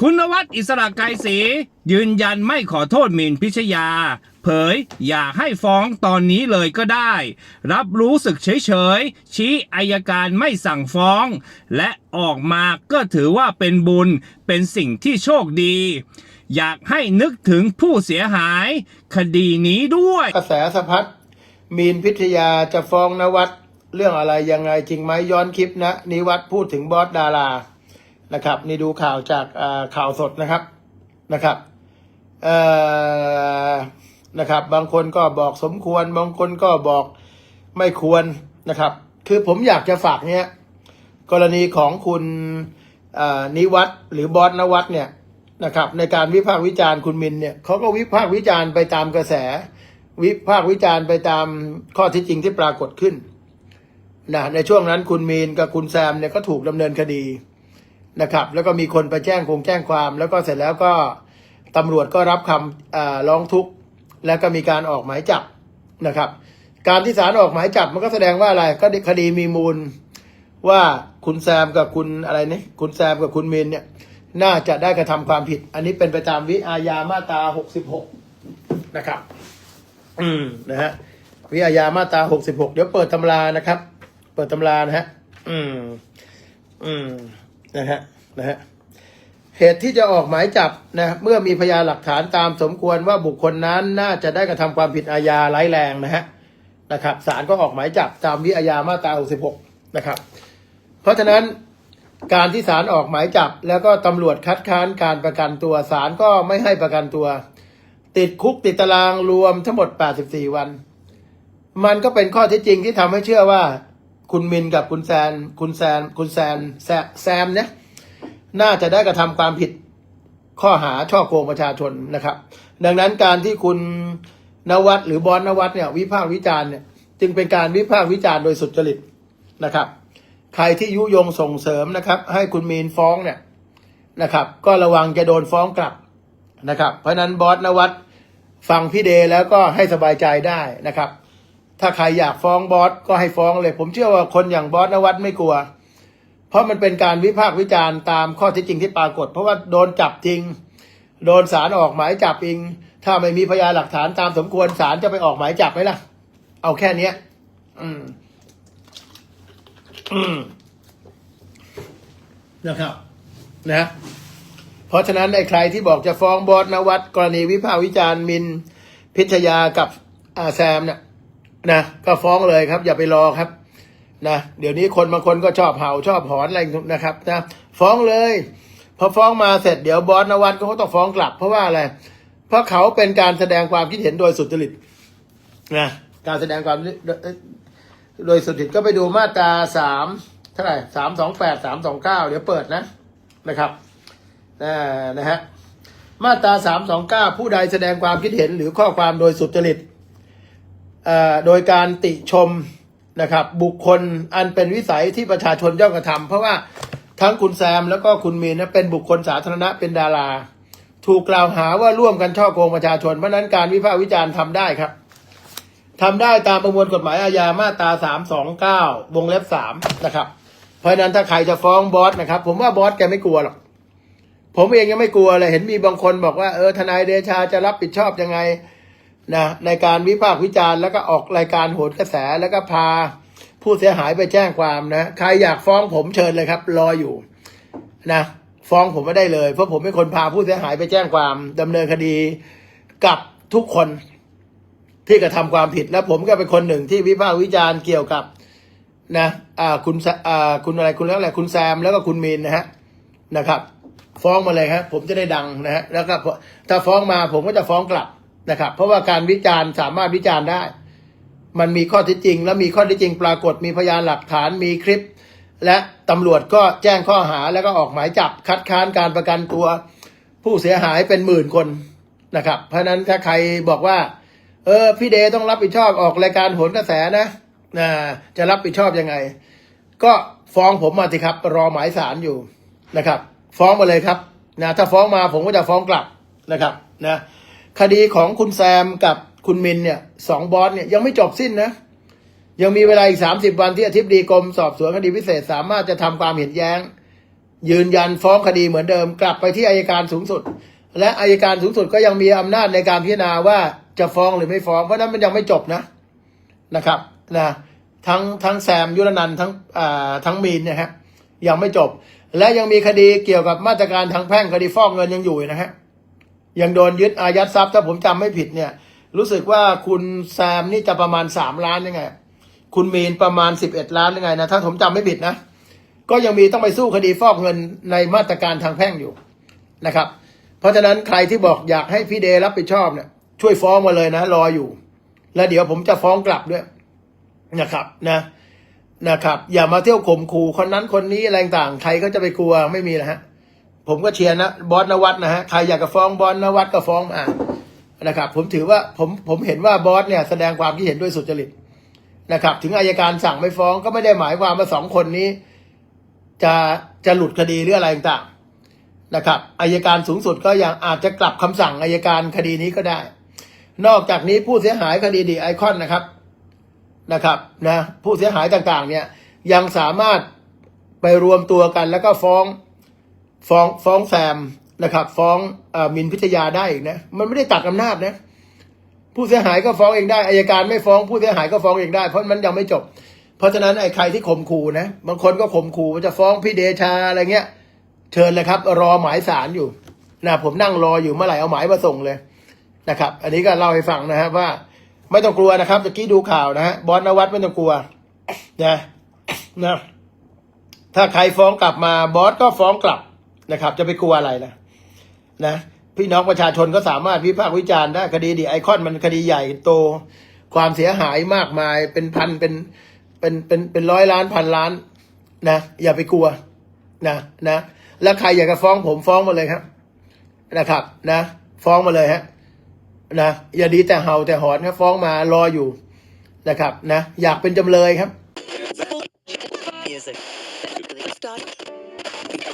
คุณนวัดอิสระไกรศรียืนยันไม่ขอโทษหมินพิชยา เผยอยากให้ฟ้องตอนนี้เลยก็ได้ รับรู้สึกเฉยๆชี้อายการไม่สั่งฟ้อง และออกมาก็ถือว่าเป็นบุญเป็นสิ่งที่โชคดี อยากให้นึกถึงผู้เสียหาย คดีนี้ด้วย กระแสสะพัดมีนพิทยาจะฟ้องนวัดเรื่องอะไรยังไงจริงไหมย้อนคลิปนะนิวัดพูดถึงบอสดารา นะครับ นี่ดูข่าวจากข่าวสดนะครับนะครับนะครับ บางคนก็บอกสมควร บางคนก็บอกไม่ควรนะครับ คือผมอยากจะฝากเนี้ยกรณีของคุณนิวัดหรือบอสนวัดเนี่ยนะครับ ในการวิพากษ์วิจารณ์คุณมินเนี่ยเขาก็วิพากษ์วิจารณ์ไปตามกระแส วิพากษ์วิจารณ์ไปตามข้อที่จริงที่ปรากฏขึ้นนะในช่วงนั้นคุณมีนกับคุณแซมเนี่ยก็ถูกดำเนินคดี นะครับ แล้วก็มีคนไปแจ้งคงแจ้งความ แล้วก็เสร็จแล้วก็ตำรวจก็รับคำร้องทุกข์แล้วก็มีการออกหมายจับนะครับ การที่ศาลออกหมายจับมันก็แสดงว่าอะไรก็คดีมีมูลว่าคุณแซมกับคุณอะไรนี่คุณแซมกับคุณมีนเนี่ยน่าจะได้กระทำความผิด อันนี้เป็นไปตามวิอาญามาตราหกสิบหกนะครับ อืมนะฮะวิอาญามาตราหกสิบหกเดี๋ยวเปิดตำรานะครับ เปิดตำรานะฮะ อืม อืม นะฮะนะฮะเหตุที่จะออกหมายจับนะเมื่อมีพยานหลักฐานตามสมควรว่าบุคคลนั้นน่าจะได้กระทำความผิดอาญาร้ายแรงนะฮะนะครับศาลก็ออกหมายจับตามวิอาญามาตราหกสิบหกนะครับ เพราะฉะนั้นการที่ศาลออกหมายจับ แล้วก็ตำรวจคัดค้านการประกันตัวศาลก็ไม่ให้ประกันตัว ติดคุกติดตารางรวมทั้งหมด 84 วัน มันก็เป็นข้อเท็จจริงที่ทำให้เชื่อว่า คุณมินกับคุณแซน คุณแซน คุณแซนแซแซมเนี่ยน่าจะได้กระทำความผิดข้อหาช่อโกงประชาชนนะครับ ดังนั้นการที่คุณนวัดหรือบอสนวัดเนี่ยวิพากษ์วิจารณ์เนี่ยจึงเป็นการวิพากษ์วิจารณ์โดยสุจริตนะครับ ใครที่ยุยงส่งเสริมนะครับ ให้คุณมีนฟ้องเนี่ยนะครับ ก็ระวังจะโดนฟ้องกลับนะครับ เพราะฉะนั้นบอสนวัดฟังพี่เดย์แล้วก็ให้สบายใจได้นะครับ ถ้าใครอยากฟ้องบอสก็ให้ฟ้องเลย ผมเชื่อว่าคนอย่างบอสนวัดไม่กลัว เพราะมันเป็นการวิพากษ์วิจารณ์ตามข้อเท็จจริงที่ปรากฏ เพราะว่าโดนจับจริง โดนศาลออกหมายจับเองถ้าไม่มีพยานหลักฐานตามสมควรศาลจะไปออกหมายจับไหมล่ะ เอาแค่เนี้ย อืม อืมนะครับนะ เพราะฉะนั้นไอ้ใครที่บอกจะฟ้องบอสนวัดกรณีวิพากษ์วิจารณ์มินพิชยากับอาแซมเนี่ย นะก็ฟ้องเลยครับ อย่าไปรอครับนะเดี๋ยวนี้คนบางคนก็ชอบเห่าชอบหอนอะไรนะครับนะฟ้องเลย พอฟ้องมาเสร็จเดี๋ยวบอสนวัดก็ต้องฟ้องกลับ เพราะว่าอะไรเพราะเขาเป็นการแสดงความคิดเห็นโดยสุจริตนะการแสดงความโดยสุจริตก็ไปดูมาตราสามเท่าไหร่สามสองแปดสามสองเก้าเดี๋ยวเปิดนะนะครับนะนะฮะมาตราสามสองเก้าผู้ใดแสดงความคิดเห็นหรือข้อความโดยสุจริต โดยการติชมนะครับบุคคลอันเป็นวิสัยที่ประชาชนย่อมกระทำเพราะว่าทั้งคุณแซมแล้วก็คุณมีนเป็นบุคคลสาธารณะเป็นดารา ถูกกล่าวหาว่าร่วมกันช่อโกงประชาชนเพราะนั้นการวิพากษ์วิจารณ์ทำได้ครับทำได้ตามประมวลกฎหมายอาญามาตราสามสองเก้าวงเล็บสามนะครับ เพราะฉะนั้นถ้าใครจะฟ้องบอสนะครับ ผมว่าบอสแกไม่กลัวหรอกผมเองยังไม่กลัวเลยเห็นมีบางคนบอกว่าเออทนายเดชาจะรับผิดชอบยังไง นะในการวิพากษ์วิจารณ์แล้วก็ออกรายการโหนกระแสแล้วก็พาผู้เสียหายไปแจ้งความนะใครอยากฟ้องผมเชิญเลยครับ รออยู่นะฟ้องผมไม่ได้เลย เพราะผมเป็นคนพาผู้เสียหายไปแจ้งความดำเนินคดีกับทุกคนที่กระทำความผิดและผมก็เป็นคนหนึ่งที่วิพากษ์วิจารณ์เกี่ยวกับนะอ่าคุณอ่าคุณอะไรคุณแล้วอะไรคุณแซมแล้วก็คุณมีนนะฮะนะครับ ฟ้องมาเลยครับผมจะได้ดังนะฮะแล้วก็ถ้าฟ้องมาผมก็จะฟ้องกลับ นะครับ เพราะว่าการวิจารณ์สามารถวิจารณ์ได้ มันมีข้อเท็จจริง และมีข้อเท็จจริงปรากฏมีพยานหลักฐานมีคลิป และตำรวจก็แจ้งข้อหาแล้วก็ออกหมายจับคัดค้านการประกันตัวผู้เสียหายเป็นหมื่นคนนะครับ เพราะฉะนั้นถ้าใครบอกว่า เออพี่เดต้องรับผิดชอบออกรายการโหนกระแสนะนะจะรับผิดชอบยังไง ก็ฟ้องผมมาสิครับ รอหมายสารอยู่นะครับ ฟ้องมาเลยครับนะถ้าฟ้องมาผมก็จะฟ้องกลับนะครับนะ คดีของคุณแซมกับคุณมินเนี่ยสองบอสเนี่ยยังไม่จบสิ้นนะ ยังมีเวลาอีกสามสิบวันที่อธิบดีกรมสอบสวนคดีพิเศษสามารถจะทำความเห็นแย้ง ยืนยันฟ้องคดีเหมือนเดิม กลับไปที่อายการสูงสุด และอายการสูงสุดก็ยังมีอำนาจในการพิจารณาว่าจะฟ้องหรือไม่ฟ้องเพราะนั้นมันยังไม่จบนะนะครับนะทั้งทั้งแซมยุรนันทั้งอ่าทั้งมีนเนะฮะยังไม่จบ และยังมีคดีเกี่ยวกับมาตรการทางแพ่งคดีฟอกเงินยังอยู่นะฮะ ยังโดนยึดอายัดทรัพย์ถ้าผมจำไม่ผิดเนี่ย รู้สึกว่าคุณแซมนี่จะประมาณสามล้านยังไง คุณมีนประมาณสิบเอ็ดล้านยังไงนะถ้าผมจำไม่ผิดนะ ก็ยังมีต้องไปสู้คดีฟอกเงินในมาตรการทางแพ่งอยู่นะครับ เพราะฉะนั้นใครที่บอกอยากให้พี่เดรับผิดชอบเนี่ยช่วยฟ้องมาเลยนะ รออยู่ แล้วเดี๋ยวผมจะฟ้องกลับด้วยนะครับนะนะครับ อย่ามาเที่ยวข่มขู่คนนั้นคนนี้อะไรต่างใครก็จะไปกลัวไม่มีนะฮะ ผมก็เชียร์นะบอสนวัตนะฮะใครอยากจะฟ้องบอสนวัตก็ฟ้องมานะครับ ผมถือว่าผมผมเห็นว่าบอสเนี่ยแสดงความคิดเห็นด้วยสุจริตนะครับ ถึงอายการสั่งไม่ฟ้องก็ไม่ได้หมายความว่าสองคนนี้ จะจะหลุดคดีหรืออะไรต่างๆนะครับอายการสูงสุดก็ยังอาจจะกลับคำสั่งอายการคดีนี้ก็ได้ นอกจากนี้ผู้เสียหายคดีดีไอคอนนะครับนะครับนะผู้เสียหายต่างๆ เนี่ยยังสามารถไปรวมตัวกันแล้วก็ฟ้อง ฟ้องฟ้องแซมนะครับ ฟ้องอมินพิทยาได้อีกนะ มันไม่ได้ตัดอำนาจนะ ผู้เสียหายก็ฟ้องเองได้อายการไม่ฟ้องผู้เสียหายก็ฟ้องเองได้ เพราะมันยังไม่จบ เพราะฉะนั้นไอ้ใครที่ข่มขู่นะบางคนก็ข่มขู่ว่าจะฟ้องพี่เดชาอะไรเงี้ย เชิญเลยครับ รอหมายสารอยู่นะผมนั่งรออยู่เมื่อไหร่เอาหมายมาส่งเลยนะครับ อันนี้ก็เล่าให้ฟังนะครับว่า ไม่ต้องกลัวนะครับตะกี้ดูข่าวนะฮะบอสนวัตไม่ต้องกลัวนะนะถ้าใครฟ้องกลับมาบอสก็ฟ้องกลับ นะครับ จะไปกลัวอะไรนะนะพี่น้องประชาชนก็สามารถวิพากษ์วิจารณ์ได้คดีดีไอคอนมันคดีใหญ่โต ความเสียหายมากมายเป็นพันเป็นเป็นเป็นเป็นร้อยล้านพันล้านนะอย่าไปกลัวนะนะแล้วใครอยากจะฟ้องผมฟ้องมาเลยครับนะครับ นะ ฟ้องมาเลยฮะนะอย่าดีแต่เห่าแต่หอนครับฟ้องมารออยู่นะครับ นะ อยากเป็นจำเลยครับ